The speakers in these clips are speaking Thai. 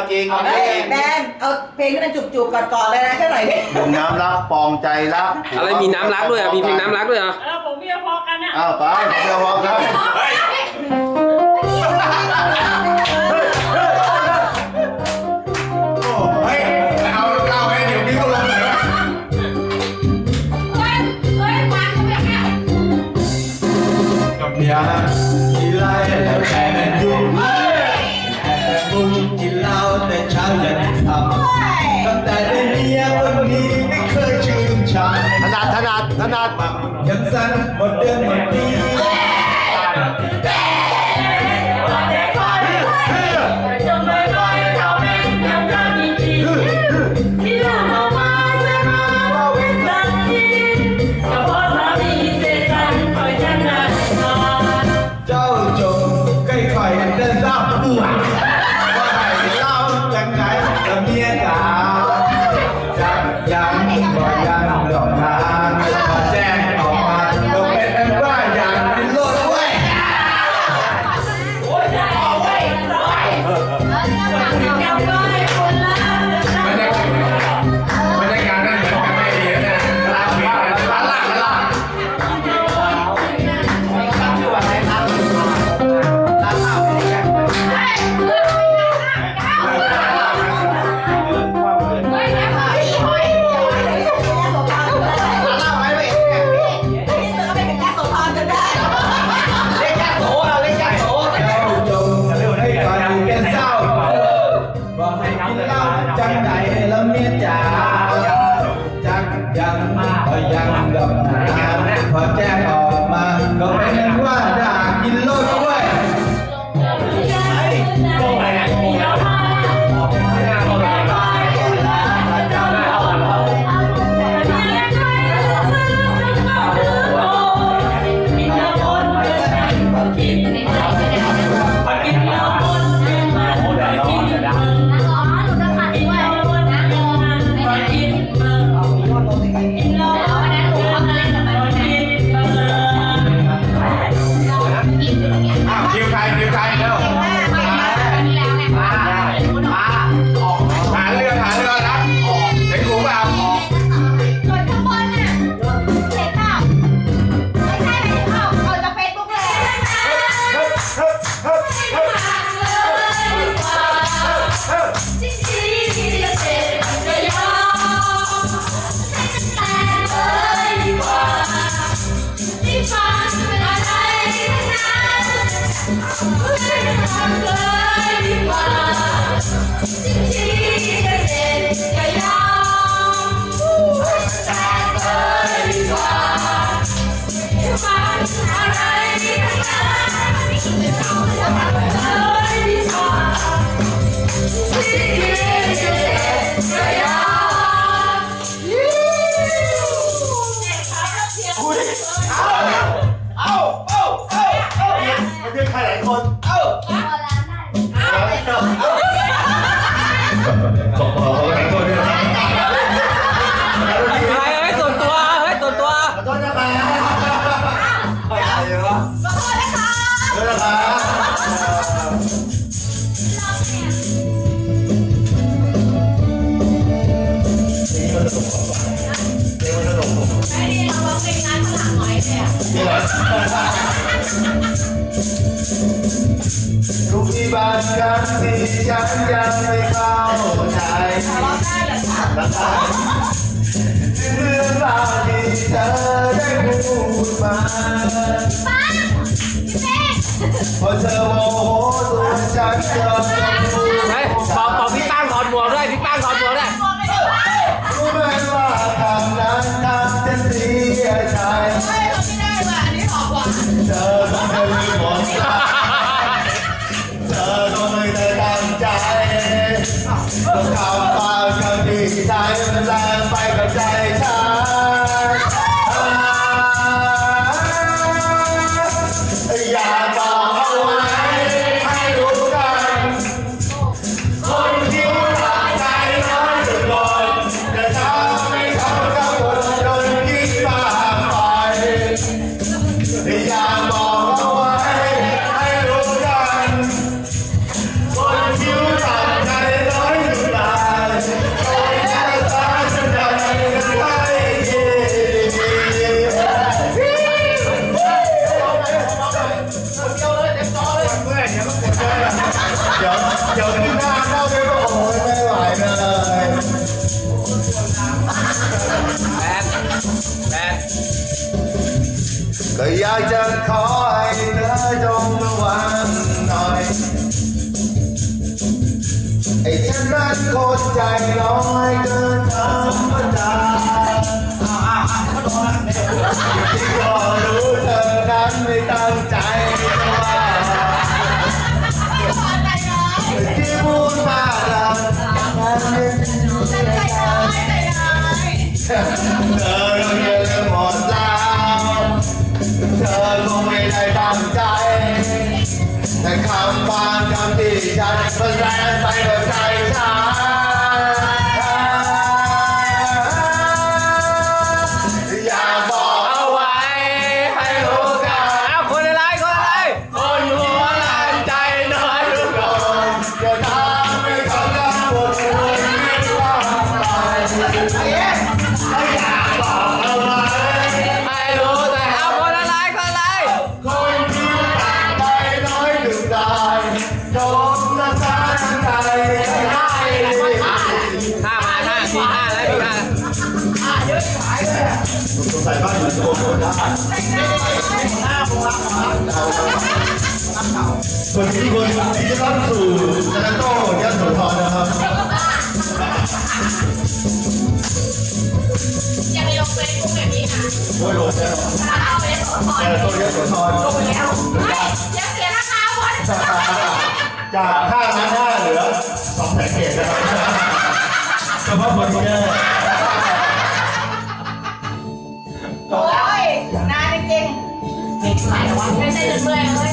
เอาจริงเอาจริงแบนเอาเพลงที่นจุกๆกอดๆเลยนะแค่ไหนเนี่ยดวงน้ำรักปองใจรักอะไรมีน้ำรักด้วยอะมีเพลงน้ำรักด้วยอะเออผมเมียพอกันอะอ้าวไปเดี๋ยวพร้อกันเฮ้ยเอาเล่าให้เดี๋ยวนี้เขลงเลยนะเฮ้ยเฮ้ยหวานกับยน thanat thanat thanat see. อยากอยากจะขอให้เธอจงระวังหน่อยไอ้ฉันนั้นโคตรใจร้อยเกินธรรมดา แต่คำบางคำที่ฉันมันแรงไปกับใจฉัน คนนี้คนที่จะรับสู่ชนะโต้ยะโสธรนะครับอย่าไปลงเฟซบุ๊กแบบนี้นะโอ้ยโหลดแล้วเอาไปโสธรแต่โซยะโสธรลงแล้วไม่ยังเสียราคาหมนจากห้าล้านห้าเหลือสองแสนเศษนะครับเฉพาะคนที่ได้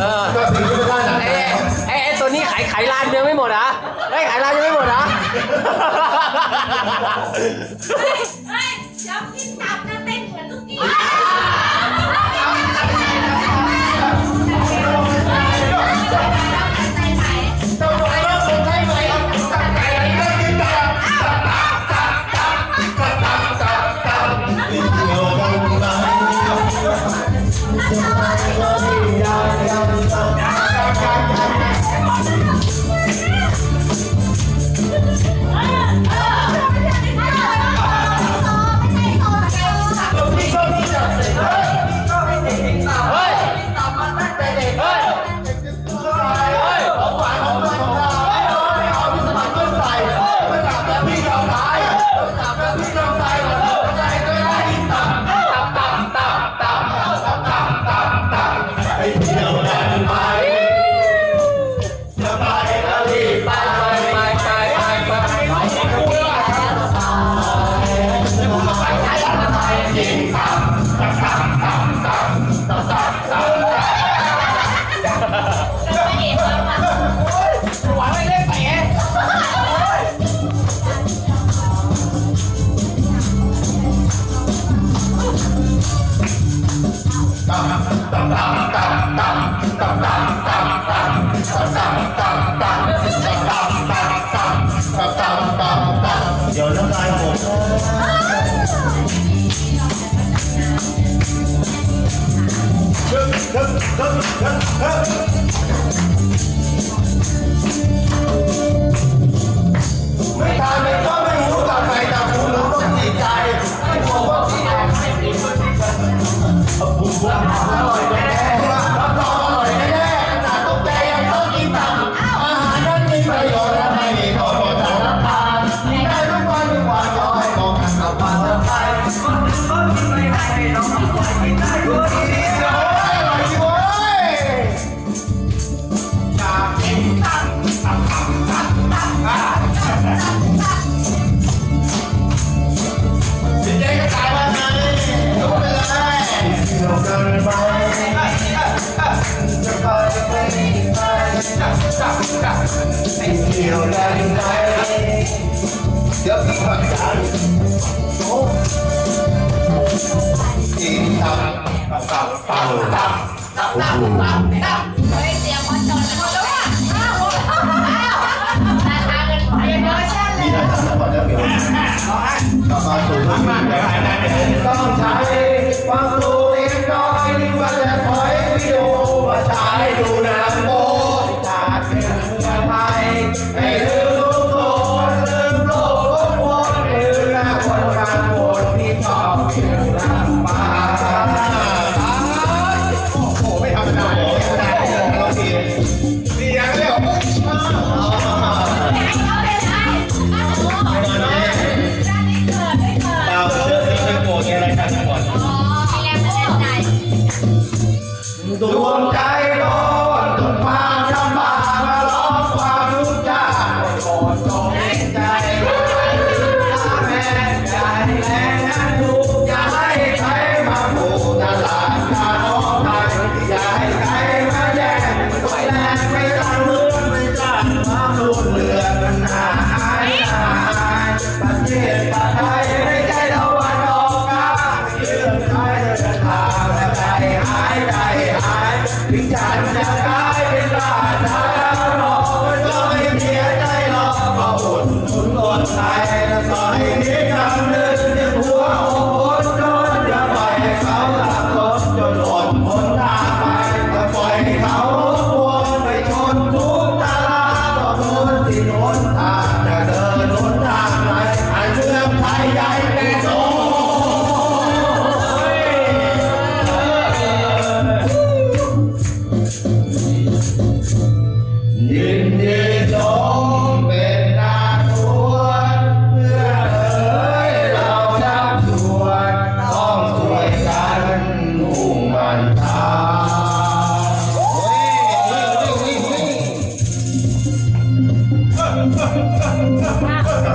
เออเอ๊ะเอ๊ะไอ้ตัวนี้ขายขายร้านยังไม่หมดนะไอ้ยขายร้านยังไม่หมดนะเฮ้ยเฮ้ยเดี๋ยวกินตับ feel that night. Just a down. In tap, tap, tap, tap, tap, tap, tap. เฮ้ยเตรียมพอจอดหมดแล้วอะอ้าวนโดแล้วอ้าวแต่ทางเงินหอยยังน้อยชั้นเลย ต้องใช้ความรู้เล็กน้อยที่ว่าจะถอยวิดีโอมาใจดูนะ สุนอรชายและสายเด็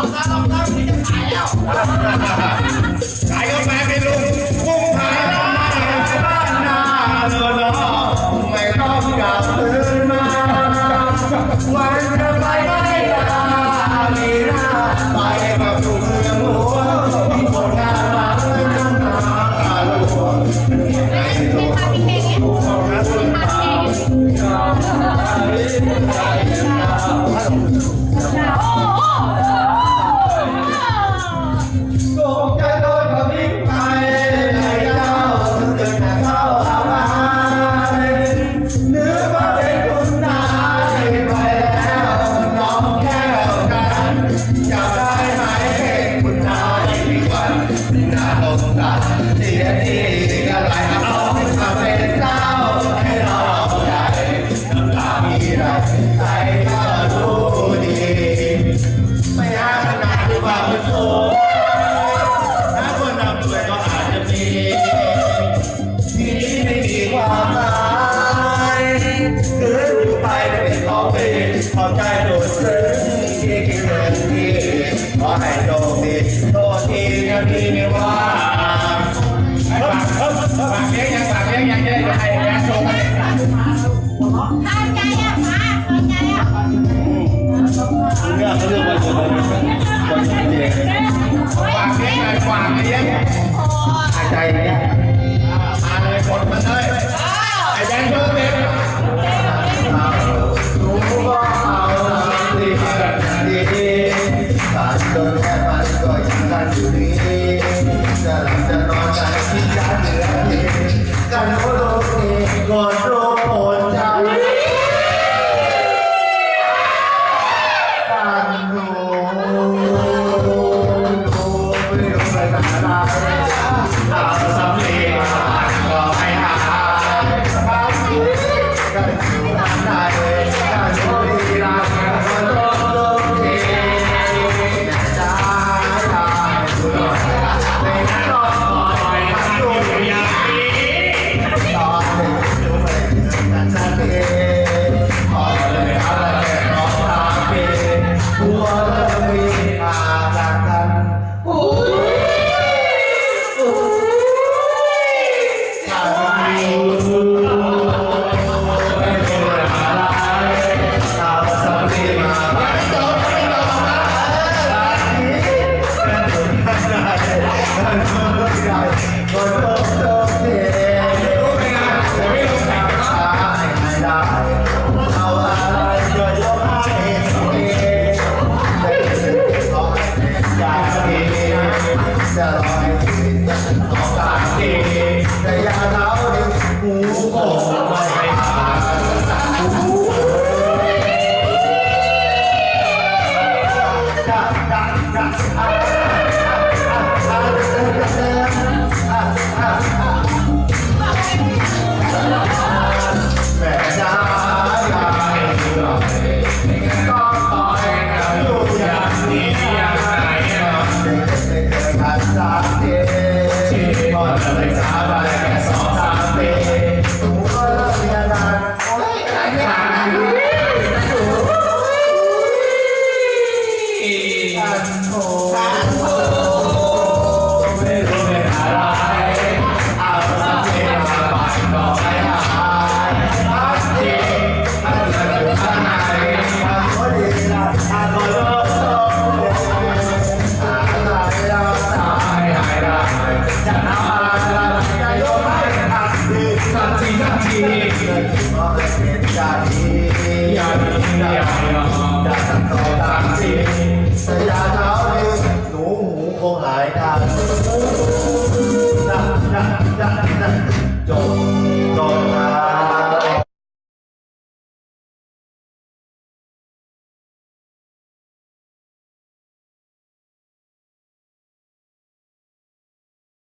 อกซะออกซะวันนี้จะขายแล้วขายกาแฟเป็นลุง